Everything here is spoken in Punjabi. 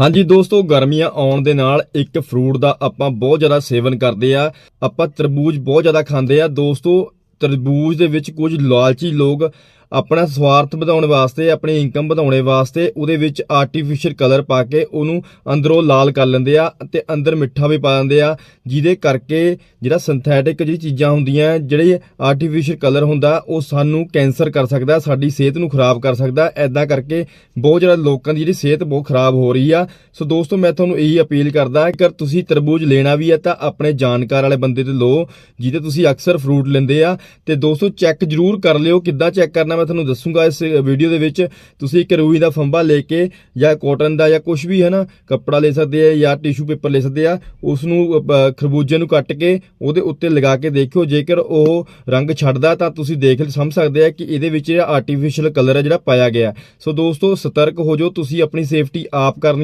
ਹਾਂਜੀ ਦੋਸਤੋ, ਗਰਮੀਆਂ ਆਉਣ ਦੇ ਨਾਲ ਇੱਕ ਫਰੂਟ ਦਾ ਆਪਾਂ ਬਹੁਤ ਜ਼ਿਆਦਾ ਸੇਵਨ ਕਰਦੇ ਆ। ਆਪਾਂ ਤਰਬੂਜ ਬਹੁਤ ਜ਼ਿਆਦਾ ਖਾਂਦੇ ਆ। ਦੋਸਤੋ, ਤਰਬੂਜ ਦੇ ਵਿੱਚ ਕੁਝ ਲਾਲਚੀ ਲੋਕ ਆਪਣਾ ਸਵਾਰਥ ਵਧਾਉਣ ਵਾਸਤੇ, ਆਪਣੀ ਇਨਕਮ ਵਧਾਉਣੇ ਵਾਸਤੇ, ਉਹਦੇ ਵਿੱਚ ਆਰਟੀਫੀਸ਼ੀਅਲ ਕਲਰ ਪਾ ਕੇ ਉਹਨੂੰ ਅੰਦਰੋਂ ਲਾਲ ਕਰ ਲੈਂਦੇ ਆ ਤੇ ਅੰਦਰ ਮਿੱਠਾ ਵੀ ਪਾ ਦਿੰਦੇ ਆ, ਜਿਹਦੇ ਕਰਕੇ ਜਿਹੜਾ ਸਿੰਥੈਟਿਕ ਜਿਹੜੀ ਚੀਜ਼ਾਂ ਹੁੰਦੀਆਂ, ਜਿਹੜੇ ਆਰਟੀਫੀਸ਼ੀਅਲ ਕਲਰ ਹੁੰਦਾ, ਉਹ ਸਾਨੂੰ ਕੈਂਸਰ ਕਰ ਸਕਦਾ, ਸਾਡੀ ਸਿਹਤ ਨੂੰ ਖਰਾਬ ਕਰ ਸਕਦਾ ਐਦਾਂ ਕਰਕੇ ਬਹੁਤ ਜ਼ਿਆਦਾ ਲੋਕਾਂ ਦੀ ਜਿਹੜੀ ਸਿਹਤ ਬਹੁਤ ਖਰਾਬ ਹੋ ਰਹੀ ਆ। ਸੋ ਦੋਸਤੋ, ਮੈਂ ਤੁਹਾਨੂੰ ਇਹੀ ਅਪੀਲ ਕਰਦਾ ਕਿ ਤੁਸੀਂ ਤਰਬੂਜ ਲੈਣਾ ਵੀ ਹੈ ਤਾਂ ਆਪਣੇ ਜਾਣਕਾਰ ਵਾਲੇ ਬੰਦੇ ਤੋਂ ਲਓ, ਜਿਹਦੇ ਤੁਸੀਂ ਅਕਸਰ ਫਰੂਟ ਲੈਂਦੇ ਆ। ਤੇ ਦੋਸਤੋ ਚੈੱਕ ਜ਼ਰੂਰ ਕਰ ਲਿਓ, ਕਿੱਦਾਂ ਚੈੱਕ ਕਰਨਾ ਮੈਂ ਤੁਹਾਨੂੰ ਦੱਸੂਗਾ ਇਸ ਵੀਡੀਓ ਦੇ ਵਿੱਚ। ਤੁਸੀਂ ਇੱਕ ਰੂਈ ਦਾ ਫੰਬਾ ਲੈ ਕੇ ਜਾਂ ਕਾਟਨ ਦਾ ਜਾਂ ਕੁਝ ਵੀ ਹੈ ਨਾ ਕੱਪੜਾ ਲੈ ਸਕਦੇ ਆ ਜਾਂ ਟਿਸ਼ੂ ਪੇਪਰ ਲੈ ਸਕਦੇ ਆ ਉਸ ਨੂੰ ਖਰਬੂਜੇ ਨੂੰ ਕੱਟ ਕੇ ਉਹਦੇ ਉੱਤੇ ਲਗਾ ਕੇ ਦੇਖਿਓ। ਜੇਕਰ ਉਹ ਰੰਗ ਛੱਡਦਾ ਤਾਂ ਤੁਸੀਂ ਦੇਖ ਸਮਝ ਸਕਦੇ ਆ ਕਿ ਇਹਦੇ ਵਿੱਚ ਜਿਹੜਾ ਆਰਟੀਫੀਸ਼ੀਅਲ ਕਲਰ ਹੈ ਜਿਹੜਾ ਪਾਇਆ ਗਿਆ। ਸੋ ਦੋਸਤੋ, ਸਤਰਕ ਹੋ ਜਾਓ, ਤੁਸੀਂ ਆਪਣੀ ਸੇਫਟੀ ਆਪ ਕਰਨੀ